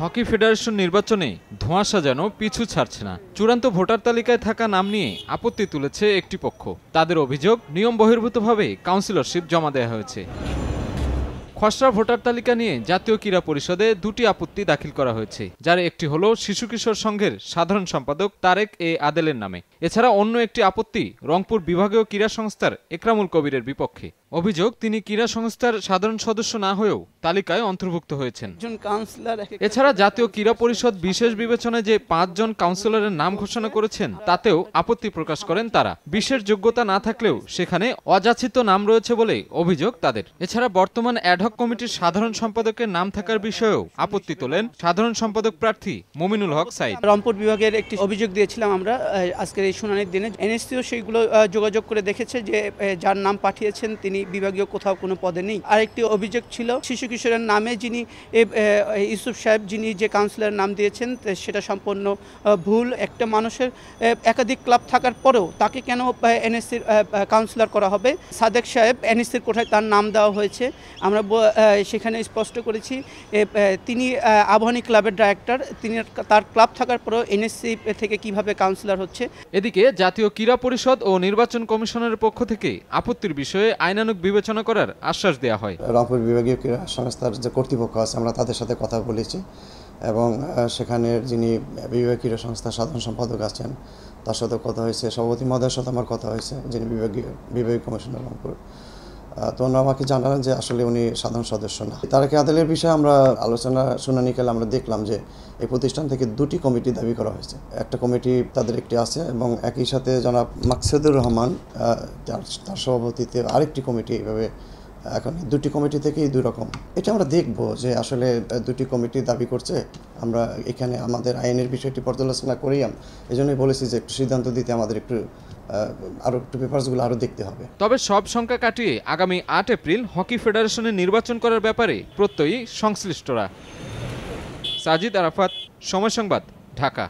Hockey federation নির্বাচনে ধোঁয়াশা যেন পিছু ছাড়ছে না। চূড়ান্ত ভোটার তালিকায় থাকা নাম নিয়ে আপত্তি তুলেছে একটি পক্ষ। তাদের অভিযোগ নিয়ম বহির্ভূতভাবে কাউন্সিলরশিপ জমা দেওয়া হয়েছে। খসড়া ভোটার তালিকা নিয়ে জাতীয় ক্রীড়া পরিষদে দুটি আপত্তি দাখিল করা হয়েছে, যার একটি হলো শিশু কিশোর সংঘের সাধারণ সম্পাদক তারেক এ আদেলের নামে। এছাড়া অন্য একটি আপত্তি রংপুর বিভাগীয় ক্রীড়া সংস্থার একরামুল কবিরের বিপক্ষে। অভিযোগ তিনি ক্রীড়া সংস্থার সাধারণ সদস্য না হয়েও তালিকায় অন্তর্ভুক্ত হয়েছেন। কাউন্সিলর এছাড়া জাতীয় ক্রীড়া পরিষদ বিশেষ বিবেচনায় যে পাঁচজন কাউন্সিলরের নাম ঘোষণা করেছেন তাতেও আপত্তি প্রকাশ করেন তারা। বিশেষ যোগ্যতা না থাকলেও সেখানে অযাচিত নাম রয়েছে বলে অভিযোগ তাদের। এছাড়া বর্তমান অ্যাডহক কমিটির সাধারণ সম্পাদকের নাম থাকার বিষয়েও আপত্তি তোলেন সাধারণ সম্পাদক প্রার্থী মমিনুল হক সাইদ। রংপুর বিভাগের একটি অভিযোগ দিয়েছিলাম আমরা আজকের এই শুনানির দিনে। এনএসসিও সেইগুলো যোগাযোগ করে দেখেছে যে যার নাম পাঠিয়েছেন তিনি বিভাগীয় কোথাও কোনো পদে নেই। আরেকটি অভিযোগ ছিল, শিশু কিশোরের নামে যিনি ইউসুফ সাহেব, যিনি যে কাউন্সিলরের নাম দিয়েছেন সেটা সম্পূর্ণ ভুল। একটা মানুষের একাধিক ক্লাব থাকার পরেও তাকে কেন এনএসসির কাউন্সিলর করা হবে? সাদেক সাহেব এনএসসির কোঠায় তার নাম দেওয়া হয়েছে। আমরা সেখানে স্পষ্ট করেছি তিনি আবাহনী ক্লাবের ডাইরেক্টর তিনি তার ক্লাব থাকার পরেও এনএসসি থেকে কীভাবে কাউন্সিলর হচ্ছে? এদিকে জাতীয় ক্রীড়া পরিষদ ও নির্বাচন কমিশনের পক্ষ থেকে আপত্তির বিষয়ে আইনানুগ বিবেচনা করার আশ্বাস দেওয়া হয়। রংপুর বিভাগীয় ক্রীড়া সংস্থার যে কর্তৃপক্ষ আছে, আমরা তাদের সাথে কথা বলেছি এবং সেখানের যিনি বিভাগীয় ক্রীড়া সংস্থার সাধারণ সম্পাদক আছেন, তার সাথে কথা হয়েছে। সভাপতি মহোদয়ের সাথে আমার কথা হয়েছে, যিনি বিভাগীয় বিভাগীয় কমিশনার রংপুর। তো ওনারা আমাকে জানালেন যে আসলে উনি সাধারণ সদস্য না। তারেক আদালের বিষয়ে আমরা আলোচনা, শুনানি কালে আমরা দেখলাম যে এই প্রতিষ্ঠান থেকে দুটি কমিটি দাবি করা হয়েছে। একটা কমিটি তাদের একটি আছে এবং একই সাথে জনাব মাকসেদুর রহমান তার সভাপতিতে আরেকটি কমিটি এইভাবে এখন দুটি কমিটি থেকেই দুই রকম। এটা আমরা দেখব যে আসলে দুটি কমিটি দাবি করছে। আমরা এখানে আমাদের আইনের বিষয়টি পর্যালোচনা করেই এই জন্যই বলেছি যে একটু সিদ্ধান্ত দিতে আমাদের একটু আহ, আরও একটু পেপারসগুলো আরও দেখতে হবে। তবে সব সংখ্যা কাটিয়ে আগামী আট এপ্রিল হকি ফেডারেশনের নির্বাচন করার ব্যাপারে প্রত্যয়ী সংশ্লিষ্টরা। সাজিদ আরাফাত সময় সংবাদ ঢাকা।